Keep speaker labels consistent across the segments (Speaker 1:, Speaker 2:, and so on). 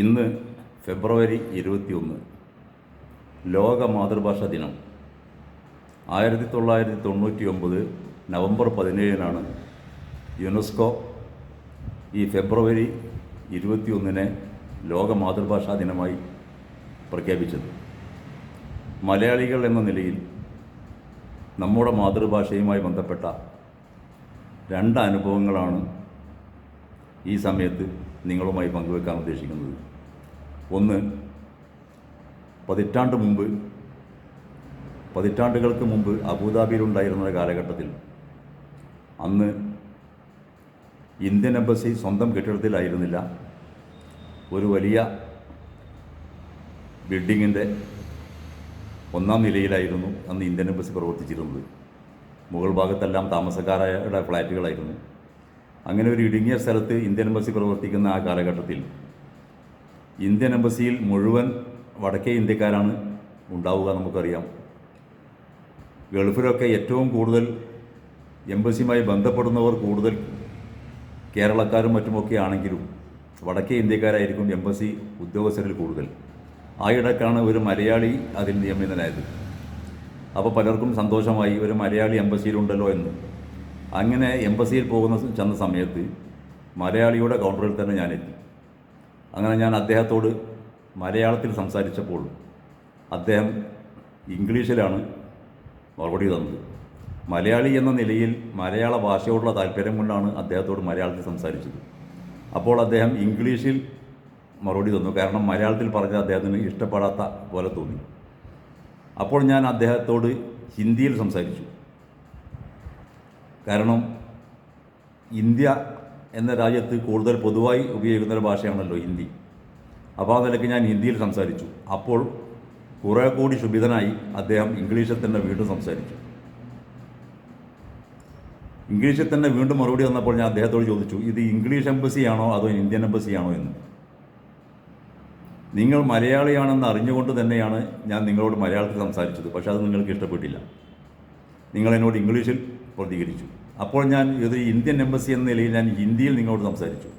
Speaker 1: ഇന്ന് ഫെബ്രുവരി ഇരുപത്തിയൊന്ന്. ലോക മാതൃഭാഷാ ദിനം. ആയിരത്തി തൊള്ളായിരത്തി തൊണ്ണൂറ്റി ഒമ്പത് നവംബർ പതിനേഴിനാണ് യുനെസ്കോ ഈ ഫെബ്രുവരി ഇരുപത്തിയൊന്നിനെ ലോക മാതൃഭാഷാ ദിനമായി പ്രഖ്യാപിച്ചത്. മലയാളികൾ എന്ന നിലയിൽ നമ്മുടെ മാതൃഭാഷയുമായി ബന്ധപ്പെട്ട രണ്ട് അനുഭവങ്ങളാണ് ഈ സമയത്ത് നിങ്ങളുമായി പങ്കുവെക്കാൻ ഉദ്ദേശിക്കുന്നത്. ഒന്ന് പതിറ്റാണ്ട് മുമ്പ് പതിറ്റാണ്ടുകൾക്ക് മുമ്പ് അബുദാബിയിലുണ്ടായിരുന്ന കാലഘട്ടത്തിൽ അന്ന് ഇന്ത്യൻ എംബസി സ്വന്തം കെട്ടിടത്തിലായിരുന്നില്ല. ഒരു വലിയ ബിൽഡിങ്ങിന്റെ ഒന്നാം നിലയിലായിരുന്നു അന്ന് ഇന്ത്യൻ എംബസി പ്രവർത്തിച്ചിരുന്നത്. മുകൾ ഭാഗത്തെല്ലാം താമസക്കാരുടെ ഫ്ലാറ്റുകളായിരുന്നു. അങ്ങനെ ഒരു ഇടുങ്ങിയ സ്ഥലത്ത് ഇന്ത്യൻ എംബസി പ്രവർത്തിക്കുന്ന ആ കാലഘട്ടത്തിൽ ഇന്ത്യൻ എംബസിയിൽ മുഴുവൻ വടക്കേ ഇന്ത്യക്കാരാണ് ഉണ്ടാവുക നമുക്കറിയാം. ഗൾഫിലൊക്കെ ഏറ്റവും കൂടുതൽ എംബസിയുമായി ബന്ധപ്പെടുന്നവർ കൂടുതൽ കേരളക്കാരും മറ്റുമൊക്കെ ആണെങ്കിലും വടക്കേ ഇന്ത്യക്കാരായിരിക്കും എംബസി ഉദ്യോഗസ്ഥരിൽ കൂടുതൽ. ആ ഇടക്കാണ് ഒരു മലയാളി അതിൽ നിയമിതനായത്. അപ്പോൾ പലർക്കും സന്തോഷമായി ഒരു മലയാളി എംബസിയിലുണ്ടല്ലോ എന്ന്. അങ്ങനെ എംബസിയിൽ പോകുന്ന ചെന്ന സമയത്ത് മലയാളിയുടെ കൗണ്ടറിൽ തന്നെ ഞാനെത്തി. അങ്ങനെ ഞാൻ അദ്ദേഹത്തോട് മലയാളത്തിൽ സംസാരിച്ചപ്പോൾ അദ്ദേഹം ഇംഗ്ലീഷിലാണ് മറുപടി തന്നത്. മലയാളി എന്ന നിലയിൽ മലയാള ഭാഷയോടുള്ള താല്പര്യം കൊണ്ടാണ് അദ്ദേഹത്തോട് മലയാളത്തിൽ സംസാരിച്ചത്. അപ്പോൾ അദ്ദേഹം ഇംഗ്ലീഷിൽ മറുപടി തന്നു. കാരണം മലയാളത്തിൽ പറഞ്ഞ അദ്ദേഹത്തിന് ഇഷ്ടപ്പെടാത്ത പോലെ തോന്നി. അപ്പോൾ ഞാൻ അദ്ദേഹത്തോട് ഹിന്ദിയിൽ സംസാരിച്ചു. കാരണം ഇന്ത്യ എന്ന രാജ്യത്ത് കൂടുതൽ പൊതുവായി ഉപയോഗിക്കുന്ന ഒരു ഭാഷയാണല്ലോ ഹിന്ദി. അപ്പോൾ ആ നിലയ്ക്ക് ഞാൻ ഹിന്ദിയിൽ സംസാരിച്ചു. അപ്പോൾ കുറേ കൂടി ശുഭിതനായി അദ്ദേഹം ഇംഗ്ലീഷിൽ തന്നെ വീണ്ടും സംസാരിച്ചു. ഇംഗ്ലീഷിൽ തന്നെ വീണ്ടും മറുപടി വന്നപ്പോൾ ഞാൻ അദ്ദേഹത്തോട് ചോദിച്ചു ഇത് ഇംഗ്ലീഷ് എംബസിയാണോ അതോ ഇന്ത്യൻ എംബസിയാണോ എന്ന്? നിങ്ങൾ മലയാളിയാണെന്ന് അറിഞ്ഞുകൊണ്ട് തന്നെയാണ് ഞാൻ നിങ്ങളോട് മലയാളത്തിൽ സംസാരിച്ചത്. പക്ഷേ അത് നിങ്ങൾക്ക് ഇഷ്ടപ്പെട്ടില്ല. നിങ്ങൾ എന്നോട് ഇംഗ്ലീഷിൽ പ്രതികരിച്ചു. അപ്പോൾ ഞാൻ ഇത് ഇന്ത്യൻ എംബസി എന്ന നിലയിൽ ഞാൻ ഹിന്ദിയിൽ നിങ്ങളോട് സംസാരിച്ചു.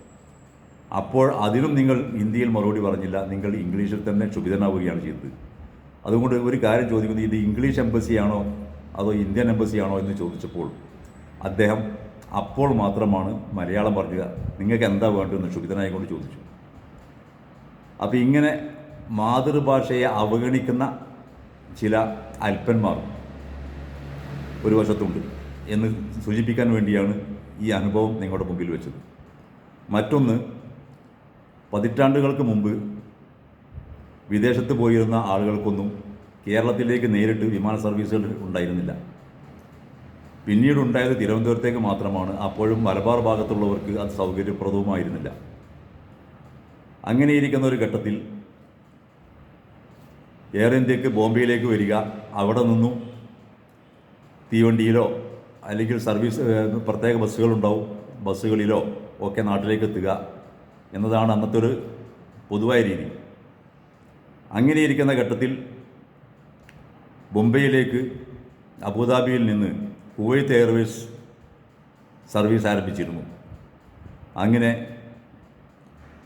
Speaker 1: അപ്പോൾ അതിനും നിങ്ങൾ ഹിന്ദിയിൽ മറുപടി പറഞ്ഞില്ല. നിങ്ങൾ ഇംഗ്ലീഷിൽ തന്നെ ക്ഷുഭിതനാവുകയാണ് ചെയ്തത്. അതുകൊണ്ട് ഒരു കാര്യം ചോദിക്കുന്നത് ഇത് ഇംഗ്ലീഷ് എംബസിയാണോ അതോ ഇന്ത്യൻ എംബസിയാണോ എന്ന് ചോദിച്ചപ്പോൾ അദ്ദേഹം അപ്പോൾ മാത്രമാണ് മലയാളം പറയുക നിങ്ങൾക്ക് എന്താ വേണ്ടതെന്ന് ക്ഷുഭിതനായിക്കൊണ്ട് ചോദിച്ചു. അപ്പോൾ ഇങ്ങനെ മാതൃഭാഷയെ അവഗണിക്കുന്ന ചില അല്പന്മാർ ഒരു വശത്തുണ്ട്. എന്ന് സൂചിപ്പിക്കാൻ വേണ്ടിയാണ് ഈ അനുഭവം നിങ്ങളുടെ മുമ്പിൽ വെച്ചത്. മറ്റൊന്ന് പതിറ്റാണ്ടുകൾക്ക് മുമ്പ് വിദേശത്ത് പോയിരുന്ന ആളുകൾക്കൊന്നും കേരളത്തിലേക്ക് നേരിട്ട് വിമാന സർവീസുകൾ ഉണ്ടായിരുന്നില്ല. പിന്നീട് ഉണ്ടായത് തിരുവനന്തപുരത്തേക്ക് മാത്രമാണ്. അപ്പോഴും മലബാർ ഭാഗത്തുള്ളവർക്ക് അത് സൗകര്യപ്രദവുമായിരുന്നില്ല. അങ്ങനെയിരിക്കുന്ന ഒരു ഘട്ടത്തിൽ എയർ ഇന്ത്യയ്ക്ക് ബോംബെയിലേക്ക് വരിക അവിടെ നിന്നും തീവണ്ടിയിലോ അല്ലെങ്കിൽ സർവീസ് പ്രത്യേക ബസ്സുകളുണ്ടാവും ബസ്സുകളിലോ ഒക്കെ നാട്ടിലേക്ക് എത്തുക എന്നതാണ് അന്നത്തെ ഒരു പൊതുവായ രീതി. അങ്ങനെ ഇരിക്കുന്ന ഘട്ടത്തിൽ ബൊംബെയിലേക്ക് അബുദാബിയിൽ നിന്ന് കുവൈത്ത് എയർവേസ് സർവീസ് ആരംഭിച്ചിരുന്നു. അങ്ങനെ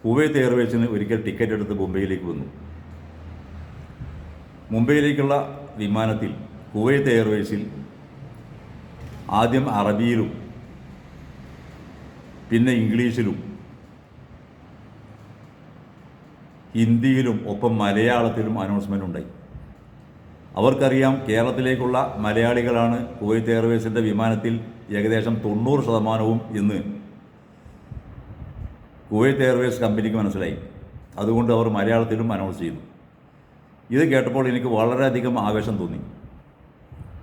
Speaker 1: കുവൈത്ത് എയർവേസിന് ഒരിക്കൽ ടിക്കറ്റ് എടുത്ത് മുംബൈയിലേക്ക് വന്നു. മുംബൈയിലേക്കുള്ള വിമാനത്തിൽ കുവൈത്ത് എയർവേസിൽ ആദ്യം അറബിയിലും പിന്നെ ഇംഗ്ലീഷിലും ഹിന്ദിയിലും ഒപ്പം മലയാളത്തിലും അനൗൺസ്മെന്റ് ഉണ്ടായി. അവർക്കറിയാം കേരളത്തിലേക്കുള്ള മലയാളികളാണ് കുവൈത്ത് എയർവേസിന്റെ വിമാനത്തിൽ ഏകദേശം തൊണ്ണൂറ് ശതമാനവും ഇന്ന് കുവൈത്ത് എയർവേസ് കമ്പനിക്ക് മനസ്സിലായി. അതുകൊണ്ട് അവർ മലയാളത്തിലും അനൗൺസ് ചെയ്തു. ഇത് കേട്ടപ്പോൾ എനിക്ക് വളരെയധികം ആവേശം തോന്നി.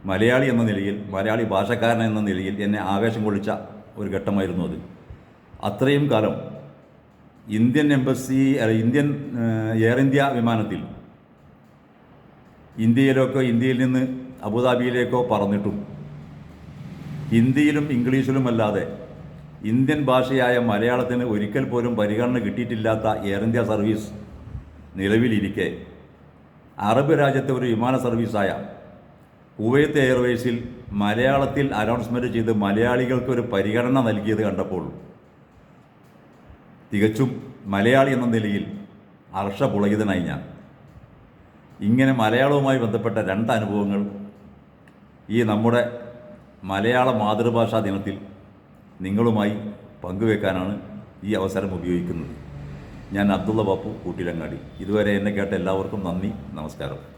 Speaker 1: മലയാളി എന്ന നിലയിൽ മലയാളി ഭാഷക്കാരൻ എന്ന നിലയിൽ എന്നെ ആവേശം കൊള്ളിച്ച ഒരു ഘട്ടമായിരുന്നു അത്. അത്രയും കാലം Indian embassy Indian Air India വിമാനത്തിൽ ഇന്ത്യയിലേക്കോ ഇന്ത്യയിൽ നിന്ന് അബുദാബിയിലേക്കോ പറന്നിട്ടും ഹിന്ദിയിലും ഇംഗ്ലീഷിലും അല്ലാതെ ഇന്ത്യൻ ഭാഷയായ മലയാളത്തിന് ഒരിക്കൽ പോലും പരിഗണന കിട്ടിയിട്ടില്ലാത്ത എയർ ഇന്ത്യ സർവീസ് നിലവിലിരിക്കെ അറബ് രാജ്യത്തെ ഒരു വിമാന സർവീസായ കുവൈത്ത് എയർവേസിൽ മലയാളത്തിൽ അനൗൺസ്മെന്റ് ചെയ്ത് മലയാളികൾക്ക് ഒരു പരിഗണന നൽകിയത് കണ്ടപ്പോൾ തികച്ചും മലയാളി എന്ന നിലയിൽ ഹർഷപുളകിതനായി ഞാൻ. ഇങ്ങനെ മലയാളവുമായി ബന്ധപ്പെട്ട രണ്ട് അനുഭവങ്ങൾ ഈ നമ്മുടെ മലയാള മാതൃഭാഷാ ദിനത്തിൽ നിങ്ങളുമായി പങ്കുവെക്കാനാണ് ഈ അവസരം ഉപയോഗിക്കുന്നത്. ഞാൻ അബ്ദുള്ള ബാപ്പു കൂട്ടിലങ്ങാടി ഇതുവരെ എന്നെ കേട്ട എല്ലാവർക്കും നന്ദി നമസ്കാരം.